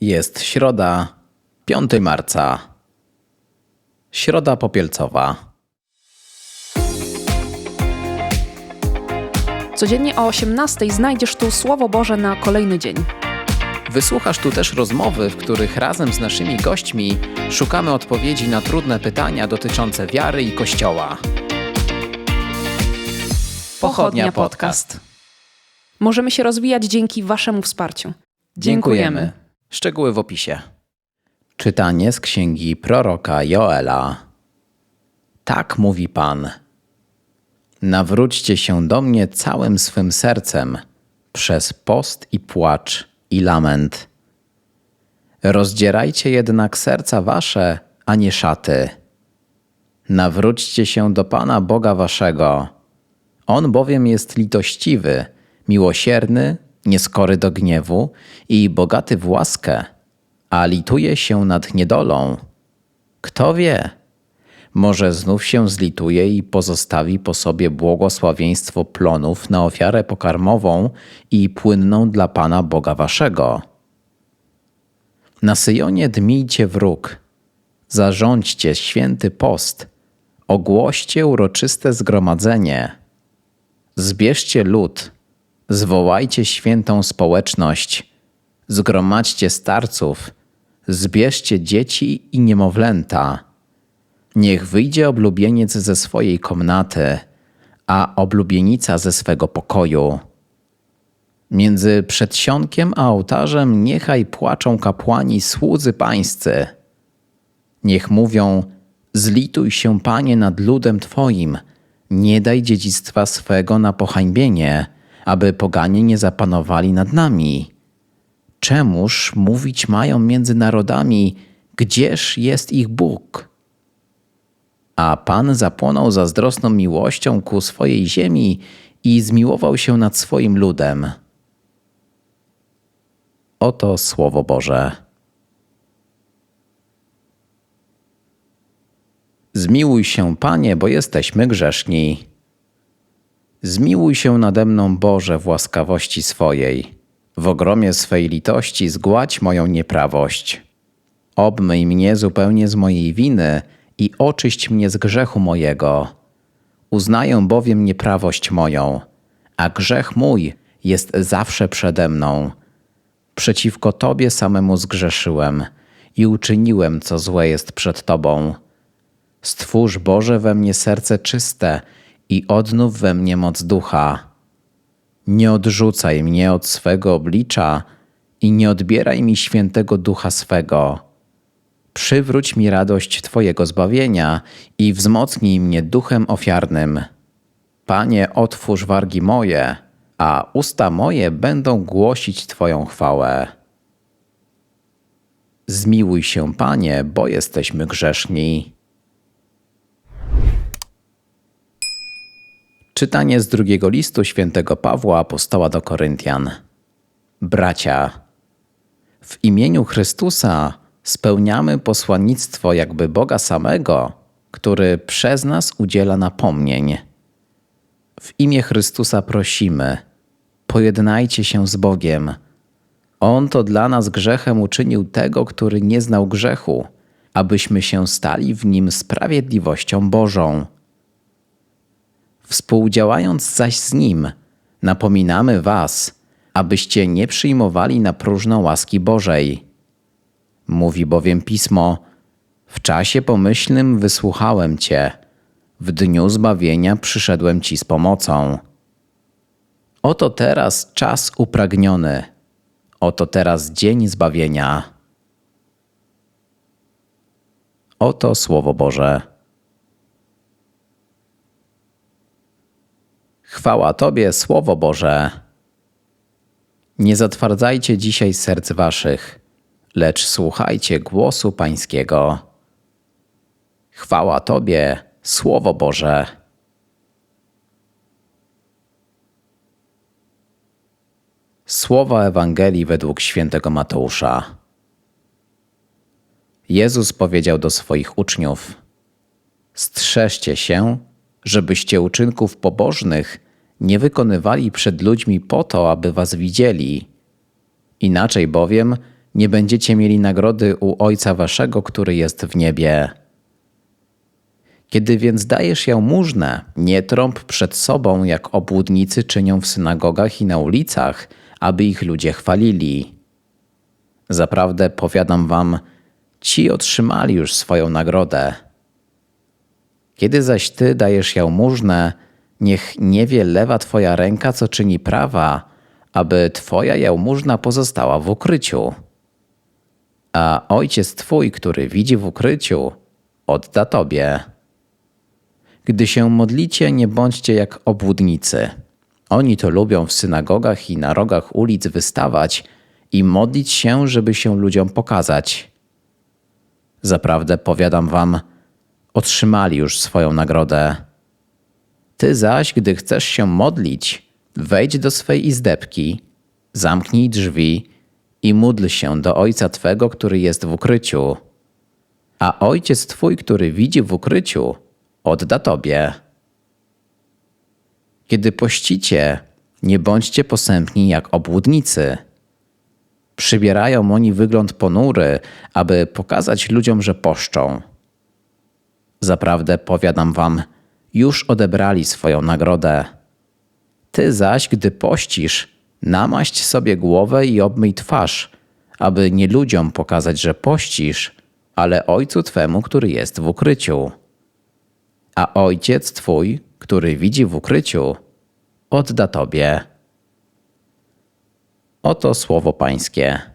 Jest środa, 5 marca. Środa popielcowa. Codziennie o 18 znajdziesz tu Słowo Boże na kolejny dzień. Wysłuchasz tu też rozmowy, w których razem z naszymi gośćmi szukamy odpowiedzi na trudne pytania dotyczące wiary i Kościoła. Pochodnia Podcast. Możemy się rozwijać dzięki Waszemu wsparciu. Dziękujemy. Szczegóły w opisie. Czytanie z księgi proroka Joela. Tak mówi Pan. Nawróćcie się do mnie całym swym sercem przez post i płacz i lament. Rozdzierajcie jednak serca wasze, a nie szaty. Nawróćcie się do Pana Boga waszego. On bowiem jest litościwy, miłosierny, nieskory do gniewu i bogaty w łaskę, a lituje się nad niedolą. Kto wie, może znów się zlituje i pozostawi po sobie błogosławieństwo plonów na ofiarę pokarmową i płynną dla Pana Boga waszego. Na Syjonie dmijcie wróg, zarządźcie święty post, ogłoście uroczyste zgromadzenie, zbierzcie lud, zwołajcie świętą społeczność, zgromadźcie starców, zbierzcie dzieci i niemowlęta. Niech wyjdzie oblubieniec ze swojej komnaty, a oblubienica ze swego pokoju. Między przedsionkiem a ołtarzem niechaj płaczą kapłani słudzy pańscy. Niech mówią: Zlituj się, panie, nad ludem twoim, nie daj dziedzictwa swego na pohańbienie, aby poganie nie zapanowali nad nami. Czemuż mówić mają między narodami, gdzież jest ich Bóg? A Pan zapłonął zazdrosną miłością ku swojej ziemi i zmiłował się nad swoim ludem. Oto Słowo Boże. Zmiłuj się, Panie, bo jesteśmy grzeszni. Zmiłuj się nade mną, Boże, w łaskawości swojej. W ogromie swej litości zgładź moją nieprawość. Obmyj mnie zupełnie z mojej winy i oczyść mnie z grzechu mojego. Uznaję bowiem nieprawość moją, a grzech mój jest zawsze przede mną. Przeciwko Tobie samemu zgrzeszyłem i uczyniłem, co złe jest przed Tobą. Stwórz Boże we mnie serce czyste i odnów we mnie moc ducha. Nie odrzucaj mnie od swego oblicza i nie odbieraj mi świętego ducha swego. Przywróć mi radość Twojego zbawienia i wzmocnij mnie duchem ofiarnym. Panie, otwórz wargi moje, a usta moje będą głosić Twoją chwałę. Zmiłuj się, Panie, bo jesteśmy grzeszni. Czytanie z drugiego listu świętego Pawła apostoła do Koryntian. Bracia, w imieniu Chrystusa spełniamy posłannictwo jakby Boga samego, który przez nas udziela napomnień. W imię Chrystusa prosimy, pojednajcie się z Bogiem. On to dla nas grzechem uczynił tego, który nie znał grzechu, abyśmy się stali w nim sprawiedliwością Bożą. Współdziałając zaś z Nim, napominamy Was, abyście nie przyjmowali na próżno łaski Bożej. Mówi bowiem Pismo: W czasie pomyślnym wysłuchałem Cię, w dniu zbawienia przyszedłem Ci z pomocą. Oto teraz czas upragniony, oto teraz dzień zbawienia. Oto Słowo Boże. Chwała Tobie, Słowo Boże. Nie zatwardzajcie dzisiaj serc waszych, lecz słuchajcie głosu Pańskiego. Chwała Tobie, Słowo Boże. Słowa Ewangelii według świętego Mateusza. Jezus powiedział do swoich uczniów: Strzeżcie się, żebyście uczynków pobożnych nie wykonywali przed ludźmi po to, aby was widzieli. Inaczej bowiem nie będziecie mieli nagrody u Ojca Waszego, który jest w niebie. Kiedy więc dajesz jałmużnę, nie trąb przed sobą, jak obłudnicy czynią w synagogach i na ulicach, aby ich ludzie chwalili. Zaprawdę powiadam wam, ci otrzymali już swoją nagrodę. Kiedy zaś ty dajesz jałmużnę, niech nie wie lewa twoja ręka, co czyni prawa, aby twoja jałmużna pozostała w ukryciu. A ojciec twój, który widzi w ukryciu, odda tobie. Gdy się modlicie, nie bądźcie jak obłudnicy. Oni to lubią w synagogach i na rogach ulic wystawać i modlić się, żeby się ludziom pokazać. Zaprawdę powiadam wam, otrzymali już swoją nagrodę. Ty zaś, gdy chcesz się modlić, wejdź do swej izdebki, zamknij drzwi i módl się do Ojca Twego, który jest w ukryciu. A Ojciec Twój, który widzi w ukryciu, odda Tobie. Kiedy pościcie, nie bądźcie posępni jak obłudnicy. Przybierają oni wygląd ponury, aby pokazać ludziom, że poszczą. Zaprawdę powiadam wam, już odebrali swoją nagrodę. Ty zaś, gdy pościsz, namaść sobie głowę i obmyj twarz, aby nie ludziom pokazać, że pościsz, ale Ojcu Twemu, który jest w ukryciu. A Ojciec Twój, który widzi w ukryciu, odda Tobie. Oto słowo Pańskie.